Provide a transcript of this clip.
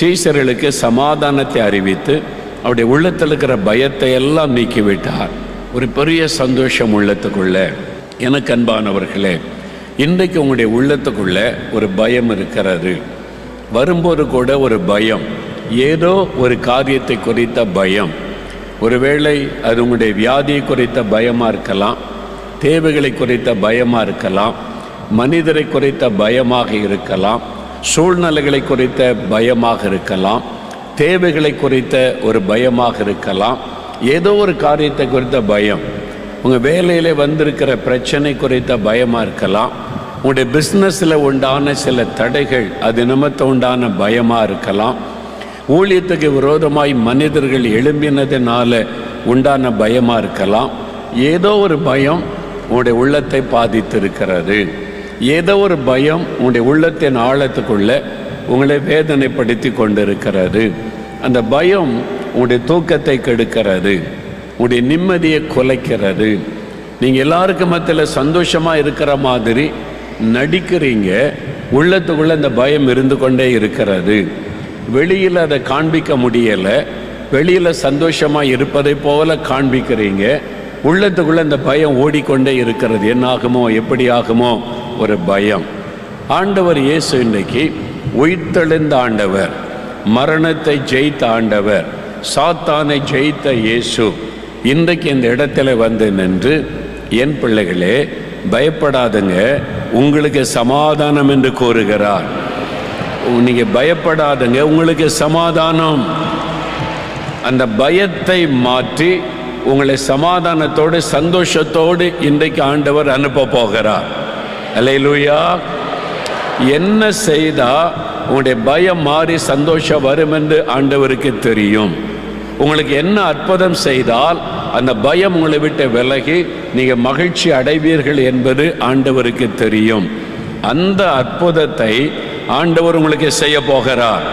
சீசர்களுக்கு சமாதானத்தை அறிவித்து அவருடைய உள்ளத்தில் இருக்கிற பயத்தை எல்லாம் நீக்கிவிட்டார். ஒரு பெரிய சந்தோஷம் உள்ளத்துக்குள்ள. எனக்கு அன்பானவர்களே இன்றைக்கு உங்களுடைய உள்ளத்துக்குள்ள ஒரு பயம் இருக்கிறது. வரும்போது கூட ஒரு பயம் ஏதோ ஒரு காரியத்தை குறித்த பயம். ஒருவேளை அது உங்களுடைய வியாதியை குறித்த பயமாக இருக்கலாம் தேவைகளை குறித்த பயமாக இருக்கலாம் மனிதரை குறித்த பயமாக இருக்கலாம் சூழ்நிலைகளை குறித்த பயமாக இருக்கலாம் தேவைகளை குறித்த ஒரு பயமாக இருக்கலாம் ஏதோ ஒரு காரியத்தை குறித்த பயம். உங்கள் வேலையில் வந்திருக்கிற பிரச்சனை குறித்த பயமாக இருக்கலாம் உங்களுடைய பிஸ்னஸில் உண்டான சில தடைகள் அது நிமித்த உண்டான பயமாக இருக்கலாம். ஊழியத்துக்கு விரோதமாய் மனிதர்கள் எழும்பினதுனால உண்டான பயமாக இருக்கலாம். ஏதோ ஒரு பயம் உங்களுடைய உள்ளத்தை பாதித்திருக்கிறது. ஏதோ ஒரு பயம் உங்களுடைய உள்ளத்தின் ஆழத்துக்குள்ள உங்களை வேதனைப்படுத்தி கொண்டிருக்கிறது. அந்த பயம் உங்களுடைய தூக்கத்தை கெடுக்கிறது. உங்களுடைய நிம்மதியை குலைக்கிறது. நீங்கள் எல்லாருக்கும் மத்தியில் சந்தோஷமாக இருக்கிற மாதிரி நடிக்கிறீங்க. உள்ளத்துக்குள்ளே அந்த பயம் இருந்து கொண்டே இருக்கிறது. வெளியில் அதை காண்பிக்க முடியலை. வெளியில் சந்தோஷமாக இருப்பதை போல காண்பிக்கிறீங்க. உள்ளத்துக்குள்ள அந்த பயம் ஓடிக்கொண்டே இருக்கிறது. என்ன ஆகுமோ எப்படி ஆகுமோ ஒரு பயம். ஆண்டவர் இயேசு இன்னைக்கு உயிர்த்தெழுந்த ஆண்டவர் மரணத்தை ஜெயித்த ஆண்டவர் சாத்தானை ஜெயித்த இயேசு இன்றைக்கு இந்த இடத்துல வந்து நின்று என் பிள்ளைகளே பயப்படாதுங்க. உங்களுக்கு சமாதானம் என்று கூறுகிறார். நீங்க பயப்படாதுங்க. உங்களுக்கு சமாதானம். அந்த பயத்தை மாற்றி உங்களை சமாதானத்தோடு சந்தோஷத்தோடு இன்றைக்கு ஆண்டவர் அனுப்ப போகிறார். அல்லேலூயா என்ன செய்தா உங்களுடைய பயம் மாறி சந்தோஷம் வரும் என்று ஆண்டவருக்கு தெரியும். உங்களுக்கு என்ன அற்புதம் செய்தால் அந்த பயம் உங்களை விட்டு விலகி நீங்கள் மகிழ்ச்சி அடைவீர்கள் என்பது ஆண்டவருக்கு தெரியும். அந்த அற்புதத்தை ஆண்டவர் உங்களுக்கு செய்ய போகிறார்.